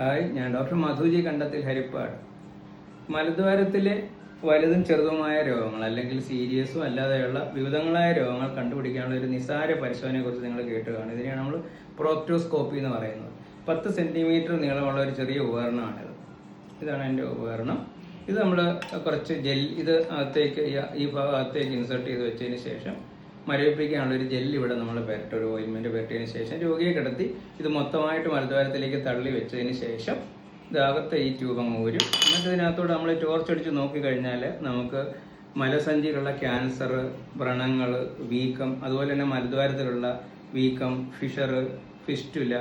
Hi ഞാൻ doctor Madhuji കണ്ടത്തിൽ ഹരിപ്പാട്. മലദ്വാരത്തിലെ വലുതും ചെറുതുമായ രോഗങ്ങൾ അല്ലെങ്കിൽ സീരിയസും അല്ലാതെയുള്ള വിവിധങ്ങളായ രോഗങ്ങൾ കണ്ടുപിടിക്കാനുള്ള ഒരു നിസാര പരിശോധനയെ കുറിച്ച് നിങ്ങൾ കേട്ടുകയാണ് ഇതിനെയാണ് നമ്മൾ പ്രോക്ടോസ്കോപ്പി എന്ന് പറയുന്നത്. പത്ത് സെന്റിമീറ്റർ നീളമുള്ള ഒരു ചെറിയ ഉപകരണമാണിത്. ഇതാണ് എന്റെ ഉപകരണം. ഇത് നമ്മൾ കുറച്ച് ജെൽ ഇത് അകത്തേക്ക് ഈ ഭാഗത്തേക്ക് ഇൻസേർട്ട് ചെയ്ത് വെച്ചതിന് ശേഷം മരവിപ്പിക്കാനുള്ള ഒരു ജെല്ല് ഇവിടെ നമ്മൾ പുരട്ടും ഒരു ഓയിൻമെന്റ് പുരട്ടിയതിന് ശേഷം രോഗിയെ കിടത്തി ഇത് മൊത്തമായിട്ട് മലദ്വാരത്തിലേക്ക് തള്ളി വെച്ചതിന് ശേഷം ഇതാകത്തെ ഈ ട്യൂബ് അങ്ങ് ഊരും. എന്നിട്ട് ഇതിനകത്തോട് നമ്മൾ ടോർച്ച് അടിച്ച് നോക്കിക്കഴിഞ്ഞാൽ നമുക്ക് മലസഞ്ചിയിലുള്ള ക്യാൻസർ വ്രണങ്ങൾ വീക്കം അതുപോലെ തന്നെ മലദ്വാരത്തിലുള്ള വീക്കം ഫിഷർ ഫിസ്റ്റുല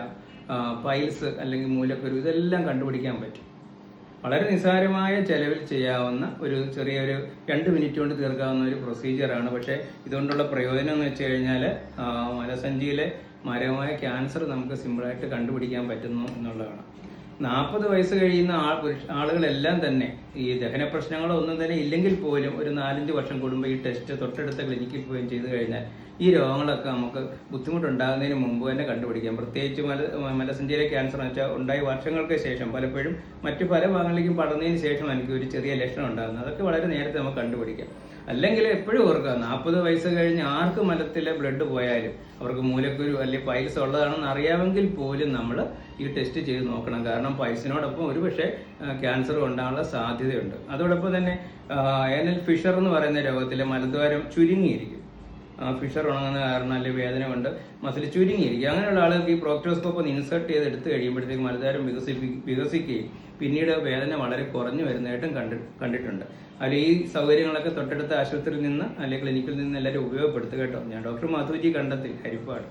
പൈൽസ് അല്ലെങ്കിൽ മൂലക്കുരു ഇതെല്ലാം കണ്ടുപിടിക്കാൻ പറ്റും. വളരെ നിസ്സാരമായ ചെലവിൽ ചെയ്യാവുന്ന ഒരു ചെറിയൊരു രണ്ട് മിനിറ്റ് കൊണ്ട് തീർക്കാവുന്ന ഒരു പ്രൊസീജിയറാണ് പക്ഷേ ഇതുകൊണ്ടുള്ള പ്രയോജനം എന്ന് വെച്ച് കഴിഞ്ഞാൽ മലസഞ്ചിയിലെ മാരകമായ ക്യാൻസർ നമുക്ക് സിമ്പിളായിട്ട് കണ്ടുപിടിക്കാൻ പറ്റുന്നു എന്നുള്ളതാണ്. നാൽപ്പത് വയസ്സ് കഴിയുന്ന ആൾ ആളുകളെല്ലാം തന്നെ ഈ ദഹന പ്രശ്നങ്ങളോ ഒന്നും തന്നെ ഇല്ലെങ്കിൽ പോലും ഒരു നാലഞ്ച് വർഷം കൂടുമ്പോൾ ഈ ടെസ്റ്റ് തൊട്ടടുത്ത ക്ലിനിക്കിൽ പോവുകയും ചെയ്തു കഴിഞ്ഞാൽ ഈ രോഗങ്ങളൊക്കെ നമുക്ക് ബുദ്ധിമുട്ടുണ്ടാകുന്നതിന് മുമ്പ് തന്നെ കണ്ടുപിടിക്കാം. പ്രത്യേകിച്ച് മല മലസഞ്ചിയിലെ ക്യാൻസർ എന്ന് വെച്ചാൽ ഉണ്ടായി വർഷങ്ങൾക്ക് ശേഷം പലപ്പോഴും മറ്റു പല ഭാഗങ്ങളിലേക്കും പടർന്നതിന് ശേഷം എനിക്ക് ഒരു ചെറിയ ലക്ഷണം ഉണ്ടാകുന്നത്. അതൊക്കെ വളരെ നേരത്തെ നമുക്ക് കണ്ടുപിടിക്കാം. അല്ലെങ്കിൽ എപ്പോഴും ഓർക്കുക നാൽപ്പത് വയസ്സ് കഴിഞ്ഞ് ആർക്ക് മലത്തിലെ ബ്ലഡ് പോയാലും അവർക്ക് മൂലക്കുരു അല്ലെങ്കിൽ പൈൽസ് ഉള്ളതാണെന്ന് അറിയാമെങ്കിൽ പോലും നമ്മൾ ഈ ടെസ്റ്റ് ചെയ്ത് നോക്കണം. കാരണം പൈൽസിനോടൊപ്പം ഒരുപക്ഷെ ക്യാൻസർ ഉണ്ടാകാനുള്ള സാധ്യതയുണ്ട്. അതോടൊപ്പം തന്നെ ഏനൽ ഫിഷർ എന്ന് പറയുന്ന രോഗത്തിലെ മലദ്വാരം ചുരുങ്ങിയിരിക്കും. ഫിഷർ ഉണങ്ങുന്ന കാരണം അല്ലെങ്കിൽ വേദന കൊണ്ട് മസിൽ ചുരുങ്ങിയിരിക്കും. അങ്ങനെയുള്ള ആളുകൾക്ക് ഈ പ്രോക്ടോസ്കോപ്പ് ഒന്ന് ഇൻസേർട്ട് ചെയ്ത് എടുത്തു കഴിയുമ്പോഴത്തേക്ക് മലതാരം വികസിപ്പി വികസിക്കുകയും പിന്നീട് വേദന വളരെ കുറഞ്ഞു വരുന്നതായിട്ടും കണ്ടി കണ്ടിട്ടുണ്ട്. അതിൽ ഈ സൗകര്യങ്ങളൊക്കെ തൊട്ടടുത്ത ആശുപത്രിയിൽ നിന്ന് അല്ലെങ്കിൽ ക്ലിനിക്കിൽ നിന്ന് എല്ലാവരും ഉപയോഗപ്പെടുത്തുക കേട്ടോ. ഞാൻ ഡോക്ടർ മാധുജി കണ്ടെത്തി. ഹരിപ്പാട്.